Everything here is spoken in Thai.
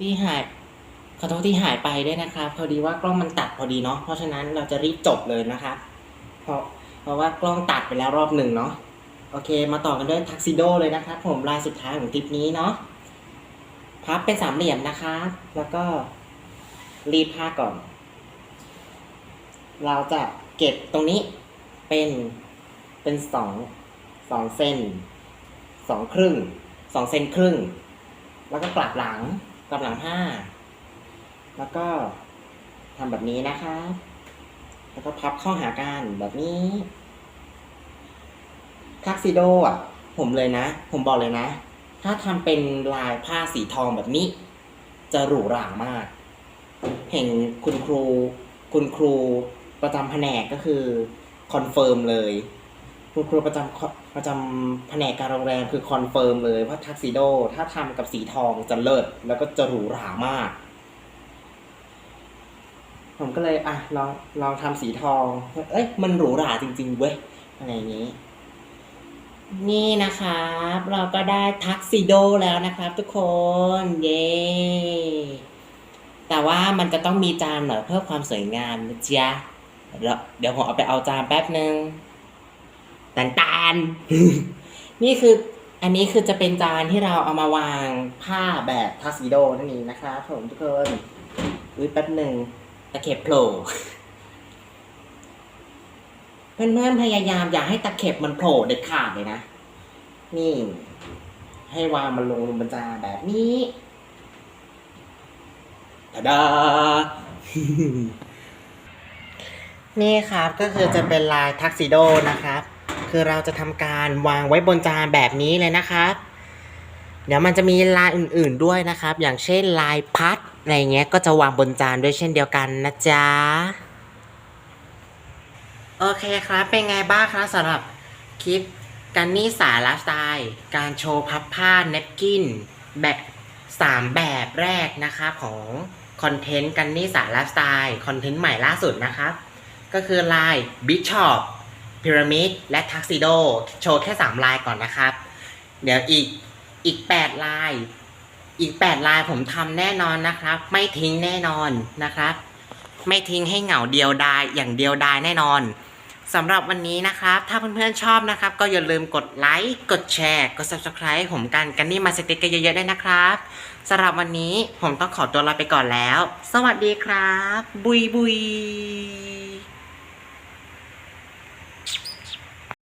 ที่หายขอโทษที่หายไปด้วยนะครับพอดีว่ากล้องมันตัดพอดีเนาะเพราะฉะนั้นเราจะรีบจบเลยนะครับเพราะเพราะว่ากล้องตัดไปแล้วรอบหนึ่งเนาะโอเค มาต่อกันด้วยทักซิโดเลยนะครับผมลายสุดท้ายของคลิปนี้เนาะพับเป็นสามเหลี่ยมนะครับแล้วก็รีดผ้าก่อน เราจะเก็บตรงนี้เป็นเป็นสองสองเซนสองครึ่งสองเซนครึ่ง แล้วก็กลับหลัง กลับหลังผ้า แล้วก็ทำแบบนี้นะคะแล้วก็พับเข้าหากันแบบนี้ทักซิโดอะ ผมเลยนะ ผมบอกเลยนะ ถ้าทำเป็นลายผ้าสีทองแบบนี้ จะหรูหรามาก เห็นคุณครู คุณครูประจำแผนกก็คือ คอนเฟิร์มเลย คุณครูประจำประจำแผนกการโรงแรมคือคอนเฟิร์มเลยว่าทักซิโดถ้าทำกับสีทองจะเลิศแล้วก็จะหรูหรามาก ผมก็เลยอะลองลองทำสีทอง เอ้ยมันหรูหราจริง ๆ เว้ยอะไรอย่างนี้ นี่นะครับ เราก็ได้ทักซิโดแล้วนะครับ ทุกคนเย้แต่ว่ามันจะต้องมีจานหน่อยเพื่อความสวยงามนะจ๊ะเดี๋ยวเดี๋ยวผมเอาไปเอาจานแป๊บหนึ่ง ตันตานนี่คืออันนี้คือจะเป็นจานที่เราเอามาวางผ้าแบบทักซิโดนั่นเองนะครับผมทุกคนอุ้ยแป๊บหนึ่งตะเข็บโผล่เพื่อนๆพยายามอย่าให้ตะเข็บมันโผล่เด็ดขาดเลยนะ นี่ ให้วางมันลงบนจานแบบนี้ตาดานี่ครับก็คือจะเป็นลายทักซิโดนะครับ คือเราจะทำการวางไว้บนจานแบบนี้เลยนะครับ เดี๋ยวมันจะมีลายอื่นๆด้วยนะครับ อย่างเช่นลายพัดอะไรเงี้ยก็จะวางบนจานด้วยเช่นเดียวกันนะจ๊ะ โอเคครับ เป็นไงบ้างครับสำหรับคลิปกันนี่สาไลฟ์สไตล์ การโชว์พับผ้าเนปกินแบบสามแบบแรกนะครับของคอนเทนต์กันนี่สาไลฟ์สไตล์คอนเทนต์ใหม่ล่าสุดนะครับ ก็คือลายบิชอป พีระมิดและทักซิโดโชว์แค่ 3 ลายก่อนนะครับ เดี๋ยวอีกอีก 8 ลาย อีก 8 ลายผมทำแน่นอนนะครับ ไม่ทิ้งแน่นอนนะครับ ไม่ทิ้งให้เหงาเดียวดายอย่างเดียวดายแน่นอนสำหรับวันนี้นะครับ ถ้าเพื่อนๆชอบนะครับ ก็อย่าลืมกดไลค์ กดแชร์ กด subscribe ผมกันกันนี่มาสติกกันเยอะๆด้วยนะครับสำหรับวันนี้ผมต้องขอตัวลาไปก่อนแล้ว สวัสดีครับ บุยบุย